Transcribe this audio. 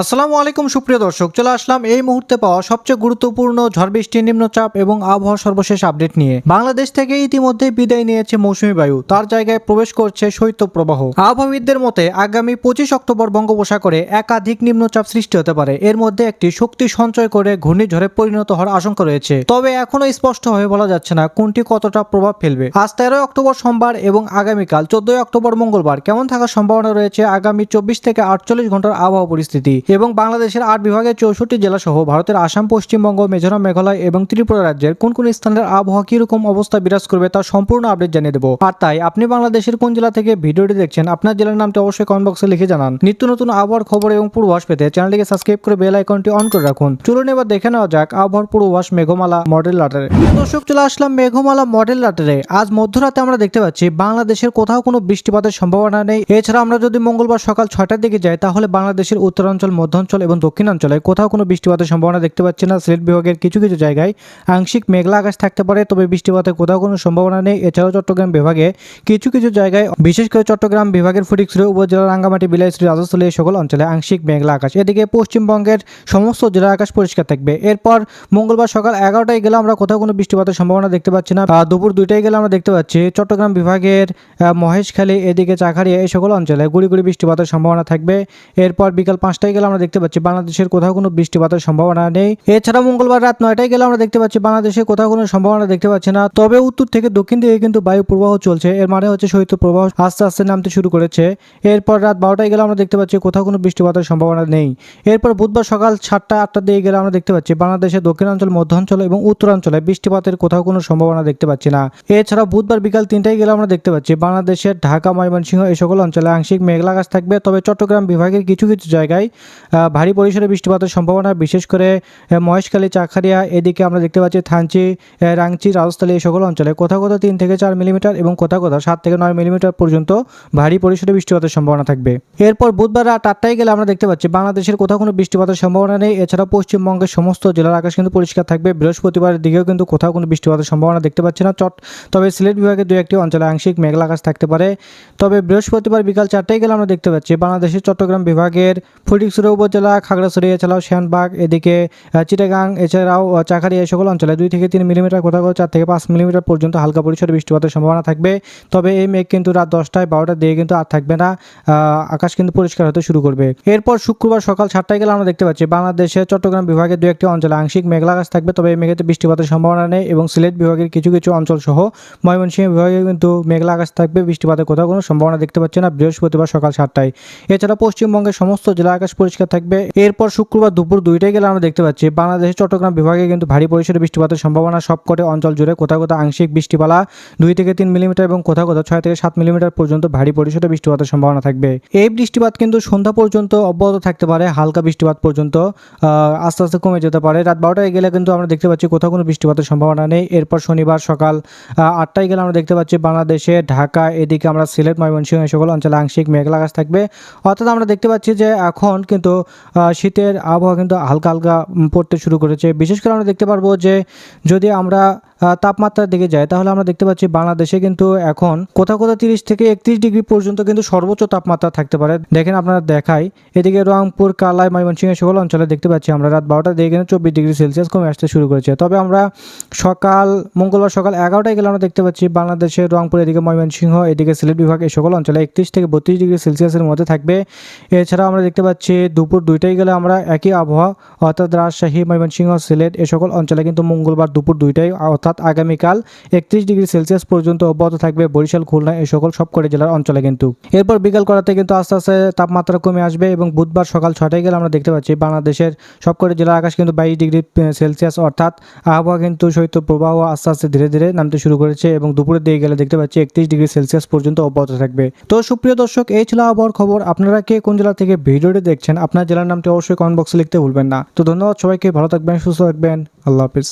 আসসালামু আলাইকুম, সুপ্রিয় দর্শক। চলে আসলাম এই মুহূর্তে পাওয়া সবচেয়ে গুরুত্বপূর্ণ ঝড় বৃষ্টি নিম্নচাপ এবং আবহাওয়া সর্বশেষ আপডেট নিয়ে। বাংলাদেশ থেকে ইতিমধ্যে বিদায় নিয়েছে মৌসুমী বায়ু। তার জায়গায় প্রবেশ করছে শৈত্যপ্রবাহ আবহাওয়িদদের মতে, আগামী পঁচিশ অক্টোবর বঙ্গোপসাগরে একাধিক নিম্নচাপ সৃষ্টি হতে পারে। এর মধ্যে একটি শক্তি সঞ্চয় করে ঘূর্ণিঝড়ে পরিণত হওয়ার আশঙ্কা রয়েছে। তবে এখনও স্পষ্টভাবে বলা যাচ্ছে না কোনটি কতটা প্রভাব ফেলবে। আজ তেরোই অক্টোবর সোমবার এবং আগামীকাল চোদ্দই অক্টোবর মঙ্গলবার কেমন থাকার সম্ভাবনা রয়েছে আগামী চব্বিশ থেকে আটচল্লিশ ঘণ্টার আবহাওয়া পরিস্থিতি। এবং বাংলাদেশের আট বিভাগের চৌষট্টি জেলা সহ ভারতের আসাম, পশ্চিমবঙ্গ, মিজোরাম, মেঘালয় এবং ত্রিপুরা রাজ্যের কোন কোন স্থানের আবহাওয়া কীরকম অবস্থা বিরাজ করবে তার সম্পূর্ণ আপডেট জানিয়ে দেবো। আর তাই আপনি বাংলাদেশের কোন জেলা থেকে ভিডিওটি দেখছেন, আপনার জেলার নামটি অবশ্যই কমেন্ট বক্সে লিখে জানান। নিত্য নতুন আবহাওয়ার খবর এবং পূর্বাভাস পেতে চ্যানেলটিকে সাবস্ক্রাইব করে বেল আইকনটি অন করে রাখুন। চলুন এবার দেখে নেওয়া যাক আবহাওয়ার পূর্বাভাস মেঘমালা মডেল লাটারে দর্শক, চলে আসলাম মেঘমালা মডেল লাটারে আজ মধ্যরাতে আমরা দেখতে পাচ্ছি বাংলাদেশের কোথাও কোনো বৃষ্টিপাতের সম্ভাবনা নেই। এছাড়া আমরা যদি মঙ্গলবার সকাল ছয়টার দিকে যাই, তাহলে বাংলাদেশের উত্তরাঞ্চল মধ্যাঞ্চল এবং দক্ষিণাঞ্চলে কোথাও কোনো বৃষ্টিপাতের সম্ভাবনা দেখতে পাচ্ছি না। সিলেট বিভাগের কিছু কিছু জায়গায় আংশিক মেঘলা আকাশ থাকতে পারে, তবে বৃষ্টিপাতের কোথাও কোনো সম্ভাবনা নেই। এছাড়াও চট্টগ্রাম বিভাগে কিছু কিছু জায়গায়, বিশেষ করে চট্টগ্রাম বিভাগের ফটিকছড়ি, উপজেলা রাঙ্গামাটি বিলাইশ্রী রাজস্থলী এই সকল অঞ্চলে আংশিক মেঘলা আকাশ। এদিকে পশ্চিমবঙ্গের সমস্ত জেলার আকাশ পরিষ্কার থাকবে। এরপর মঙ্গলবার সকাল এগারোটায় গেলে আমরা কোথাও কোনো বৃষ্টিপাতের সম্ভাবনা দেখতে পাচ্ছি না। দুপুর দুইটায় গেলে আমরা দেখতে পাচ্ছি চট্টগ্রাম বিভাগের মহেশখালী, এদিকে চাকারিয়া এই সকল অঞ্চলে গুড়ি গুড়ি বৃষ্টিপাতের সম্ভাবনা থাকবে। এরপর বিকাল পাঁচটায় গেলে আমরা দেখতে পাচ্ছি বাংলাদেশের কোথাও কোনো বৃষ্টিপাতের সম্ভাবনা নেই। এছাড়া মঙ্গলবার রাত নয়টায় গেলে আমরা দেখতে পাচ্ছি বাংলাদেশে কোথাও কোনো সম্ভাবনা দেখতে পাচ্ছি না। তবে উত্তর থেকে দক্ষিণ দিকে কিন্তু বায়ু প্রবাহ চলছে। এর মানে হচ্ছে শৈত্য প্রবাহ আস্তে আস্তে নামতে শুরু করেছে। এরপর রাত বারোটায় গেলে আমরা দেখতে পাচ্ছি কোথাও কোনো বৃষ্টিপাতের সম্ভাবনা নেই। এরপর বুধবার সকাল সাতটা আটটার দিকে গেলে আমরা দেখতে পাচ্ছি বাংলাদেশের দক্ষিণাঞ্চল, মধ্যাঞ্চল এবং উত্তরাঞ্চলে বৃষ্টিপাতের কোথাও কোনো সম্ভাবনা দেখতে পাচ্ছি না। এছাড়া বুধবার বিকাল তিনটায় গেলে আমরা দেখতে পাচ্ছি বাংলাদেশের ঢাকা, ময়মনসিংহ এই সকল অঞ্চলে আংশিক মেঘলা আকাশ থাকবে। তবে চট্টগ্রাম বিভাগের কিছু কিছু জায়গায় ভারী পরিসরে বৃষ্টিপাতের সম্ভাবনা, বিশেষ করে মহেশখালী চাখারিয়া এদিকে আমরা দেখতে পাচ্ছি থানচি রাংচি রাজস্থলী এই সকল অঞ্চলে কোথাও কোথাও তিন থেকে চার মিলিমিটার এবং কোথাও কোথাও সাত থেকে নয় মিলিমিটার পর্যন্ত ভারী পরিসরে বৃষ্টিপাতের সম্ভাবনা থাকবে। এরপর বুধবার রাত আটটায় গেলে আমরা দেখতে পাচ্ছি বাংলাদেশের কোথাও কোনো বৃষ্টিপাতের সম্ভাবনা নেই। এছাড়া পশ্চিমবঙ্গের সমস্ত জেলার আকাশ কিন্তু পরিষ্কার থাকবে। বৃহস্পতিবারের দিকেও কিন্তু কোথাও কোনো বৃষ্টিপাতের সম্ভাবনা দেখতে পাচ্ছি না। চট তবে সিলেট বিভাগের দু একটি অঞ্চলে আংশিক মেঘলা আকাশ থাকতে পারে। তবে বৃহস্পতিবার বিকাল চারটায় গেলে আমরা দেখতে পাচ্ছি বাংলাদেশের চট্টগ্রাম বিভাগের ফটিকছড়ি উপজেলা খাগড়াছড়ি এছাড়াও শ্যানবাগ এদিকে চিটাগাং এছাড়াও আহ, চাকারিয়া এই সকল অঞ্চলে দুই থেকে তিন মিলিমিটার কোথাও কোথাও চার থেকে পাঁচ মিলিমিটার পর্যন্ত হালকা পরিসরে বৃষ্টিপাতের সম্ভাবনা থাকবে। তবে এই মেঘ কিন্তু রাত দশটায় বারোটার দিকে কিন্তু আর থাকবে না। আকাশ কিন্তু পরিষ্কার হতে শুরু করবে। এরপর শুক্রবার সকাল সাতটায় গেলে আমরা দেখতে পাচ্ছি বাংলাদেশের চট্টগ্রাম বিভাগের দু একটি অঞ্চলে আংশিক মেঘলা আকাশ থাকবে। তবে এই মেঘেতে বৃষ্টিপাতের সম্ভাবনা নেই এবং সিলেট বিভাগের কিছু কিছু অঞ্চল সহ ময়মনসিংহ বিভাগে কিন্তু মেঘলা আকাশ থাকবে। বৃষ্টিপাতের কোথাও কোনো সম্ভাবনা দেখতে পাচ্ছি না বৃহস্পতিবার সকাল সাতটায়। এছাড়া পশ্চিমবঙ্গের সমস্ত জেলা আকাশ পরিষ্কার থাকবে। এরপর শুক্রবার দুপুর দুইটায় গেলে আমরা দেখতে পাচ্ছি, বাংলাদেশের চট্টগ্রাম বিভাগে কিন্তু ভারী পরিসরে বৃষ্টিপাতের সম্ভাবনা সবকটি অঞ্চল জুড়ে কোথাও কোথাও আংশিক বৃষ্টিপালা, দুই থেকে তিন মিলিমিটার এবং কোথাও কোথাও ছয় থেকে সাত মিলিমিটার পর্যন্ত ভারী পরিসরে বৃষ্টিপাতের সম্ভাবনা থাকবে। এই বৃষ্টিপাত কিন্তু সন্ধ্যা পর্যন্ত অব্যাহত থাকতে পারে, হালকা বৃষ্টিপাত পর্যন্ত আস্তে আস্তে কমে যেতে পারে। রাত বারোটায় গেলে কিন্তু আমরা দেখতে পাচ্ছি কোথাও কোনো বৃষ্টিপাতের সম্ভাবনা নেই। এরপর শনিবার সকাল আটটায় গেলে আমরা দেখতে পাচ্ছি বাংলাদেশে, ঢাকা, এদিকে আমরা সিলেট, ময়মনসিংহ এই সকল অঞ্চলে আংশিক মেঘলা আকাশ থাকবে। অর্থাৎ আমরা দেখতে পাচ্ছি যে এখন কিন্তু শীতের আবহাওয়া কিন্তু হালকা হালকা পড়তে শুরু করেছে। বিশেষ করে আমরা দেখতে পারব যে, যদি আমরা তাপমাত্রার দিকে যায়। তাহলে আমরা দেখতে পাচ্ছি বাংলাদেশে কিন্তু এখন কোথাও কোথাও তিরিশ থেকে একত্রিশ ডিগ্রি পর্যন্ত কিন্তু সর্বোচ্চ তাপমাত্রা থাকতে পারে। দেখেন আপনারা দেখাই, এদিকে রংপুর, কালাই, ময়মনসিংহ সকল অঞ্চলে দেখতে পাচ্ছি আমরা রাত বারোটার দিকে কিন্তু চব্বিশ ডিগ্রি সেলসিয়াস কমে আসতে শুরু করেছে। তবে আমরা সকাল, মঙ্গলবার সকাল এগারোটায় গেলে আমরা দেখতে পাচ্ছি বাংলাদেশের রংপুর, এদিকে ময়মনসিংহ, এদিকে সিলেট বিভাগ এই সকল অঞ্চলে একত্রিশ থেকে বত্রিশ ডিগ্রি সেলসিয়াসের মধ্যে থাকবে। এছাড়া আমরা দেখতে পাচ্ছি দুপুর দুইটায় গেলে আমরা একই আবহাওয়া, অর্থাৎ রাজশাহী, ময়মনসিংহ, সিলেট এ সকল অঞ্চলে কিন্তু মঙ্গলবার দুপুর দুইটায় অর্থাৎ আগামীকাল একত্রিশ ডিগ্রি সেলসিয়াস পর্যন্ত অব্যাহত থাকবে বরিশাল, খুলনা এই সকল সবকটি জেলার অঞ্চলে কিন্তু। এরপর বিকাল করাতে কিন্তু আস্তে আস্তে তাপমাত্রা কমে আসবে এবং বুধবার সকাল ছটায় গেলে আমরা দেখতে পাচ্ছি বাংলাদেশের সবকটি জেলার আকাশ কিন্তু বাইশ ডিগ্রি সেলসিয়াস অর্থাৎ আবহাওয়া কিন্তু শৈত্য প্রবাহ আস্তে আস্তে ধীরে ধীরে নামতে শুরু করেছে এবং দুপুরের দিকে গেলে দেখতে পাচ্ছি একত্রিশ ডিগ্রি সেলসিয়াস পর্যন্ত অব্যাহত থাকবে। তো সুপ্রিয় দর্শক, এই ছিল আবহাওয়ার খবর। আপনারা কে কোন জেলা থেকে ভিডিওটি দেখছেন, আপনার জেলার নামটি অবশ্যই কমেন্ট বক্সে লিখতে ভুলবেন না। তো ধন্যবাদ সবাইকে, ভালো থাকবেন, সুস্থ থাকবেন। আল্লাহ হাফিজ।